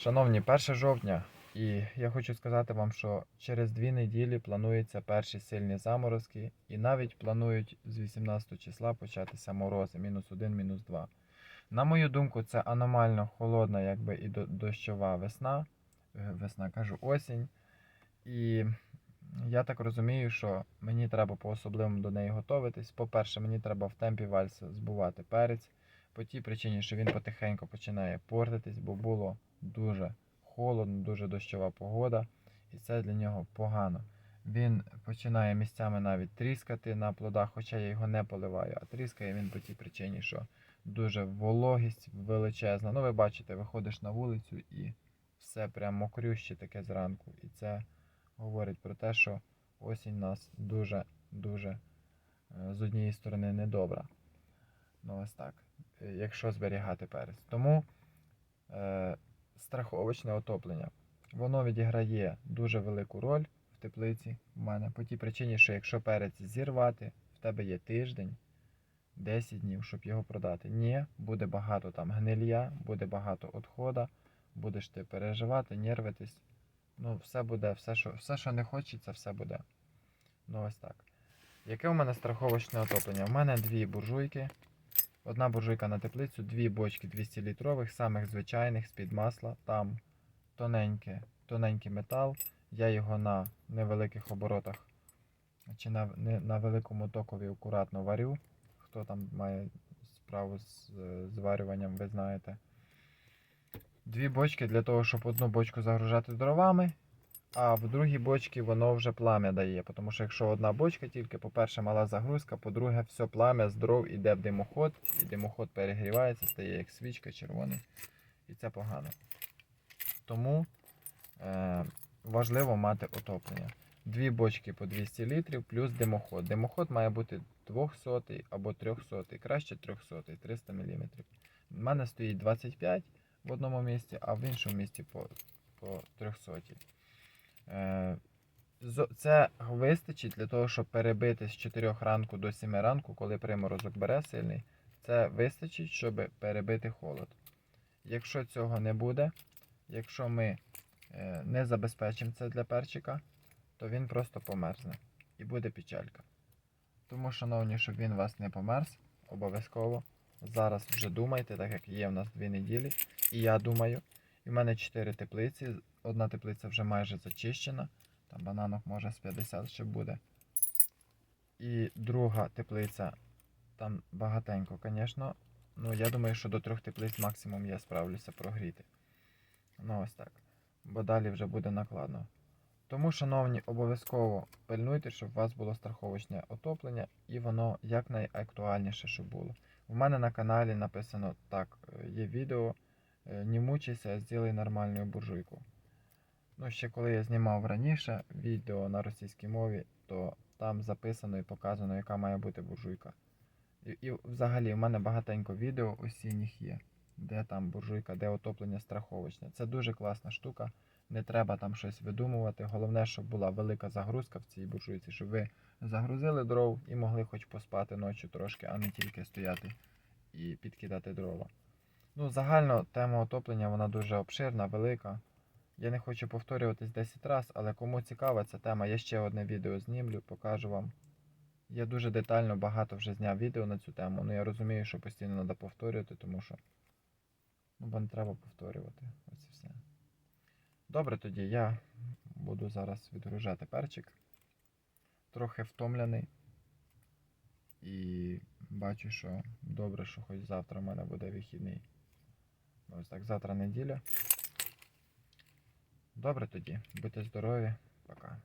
Шановні, 1 жовтня, і я хочу сказати вам, що через дві неділі плануються перші сильні заморозки, і навіть планують з 18 числа початися морози, мінус 1, мінус 2. На мою думку, це аномально холодна, якби і дощова весна. Е, Весна кажу, осінь. І я так розумію, що мені треба по-особливому до неї готуватись. По-перше, мені треба в темпі вальса збувати перець. По тій причині, що він потихеньку починає портитись, бо було дуже холодно, дуже дощова погода, і це для нього погано. Він починає місцями навіть тріскати на плодах, хоча я його не поливаю, а тріскає він по тій причині, що дуже вологість величезна. Ну, ви бачите, виходиш на вулицю і все прям мокрюще таке зранку. І це говорить про те, що осінь нас дуже-дуже е, з однієї сторони недобра. Ну, ось так. Е, Якщо зберігати перець. Тому е, страховочне отоплення. Воно відіграє дуже велику роль в теплиці в мене по тій причині, що якщо перець зірвати, в тебе є тиждень, 10 днів, щоб його продати. Ні, буде багато там гнилья, буде багато відхода, будеш ти переживати, нервитись. Ну, все буде, все, що, все, що не хочеться, все буде. Ну, ось так. Яке у мене страховочне отоплення? У мене дві буржуйки. Одна буржуйка на теплицю, дві бочки 200 літрових, самих звичайних з-під масла. Там тоненьке, тоненький метал. Я його на невеликих оборотах чи на, на великому токові акуратно варю. Хто там має справу з зварюванням, ви знаєте. Дві бочки для того, щоб одну бочку загружати дровами, а в другій бочці воно вже плам'я дає. Тому що якщо одна бочка тільки, по-перше, мала загрузка, по-друге, все плам'я з дров іде в димоход, і димоход перегрівається, стає як свічка червоний. І це погано. Тому е, важливо мати отоплення. Дві бочки по 200 літрів плюс димоход. Димоход має бути 200 або 300, краще 300, 300 мм. У мене стоїть 25 в одному місці, а в іншому місці по, по 300. Е, Це вистачить для того, щоб перебити з 4 ранку до 7 ранку, коли приморозок бере сильний. Це вистачить, щоб перебити холод. Якщо цього не буде, якщо ми е, не забезпечимо це для перчика, то він просто померзне і буде печалька. Тому, шановні, щоб він вас не померз, обов'язково зараз вже думайте, так як є в нас дві неділі. І я думаю, і в мене 4 теплиці. Одна теплиця вже майже зачищена. Там бананок може з 50 ще буде. І друга теплиця, там багатенько, звісно. Ну, я думаю, що до трьох теплиць максимум я справлюся прогріти. Ну, ось так. Бо далі вже буде накладно. Тому, шановні, обов'язково пильнуйте, щоб у вас було страховочне отоплення і воно якнайактуальніше, щоб було. У мене на каналі написано так, е, є відео. е, Не мучайся, зроби нормальну буржуйку. Ну, ще коли я знімав раніше відео на російській мові, то там записано і показано, яка має бути буржуйка. І, і взагалі в мене багатенько відео осінніх є, де там буржуйка, де отоплення страховочне. Це дуже класна штука. Не треба там щось видумувати. Головне, щоб була велика загрузка в цій буржуйці, щоб ви загрузили дров і могли хоч поспати ночі трошки, а не тільки стояти і підкидати дрова. Ну, загально тема отоплення вона дуже обширна, велика. Я не хочу повторюватись 10 разів, але кому цікава ця тема, я ще одне відео знімлю, покажу вам. Я дуже детально багато вже зняв відео на цю тему, але я розумію, що постійно треба повторювати, тому що ну, бо не треба повторювати. І все. Добре, тоді я буду зараз відгружати перчик. Трохи втомлений. І бачу, що добре, що хоч завтра в мене буде вихідний. Ось так, завтра неділя. Добре тоді. Будьте здорові. Пока.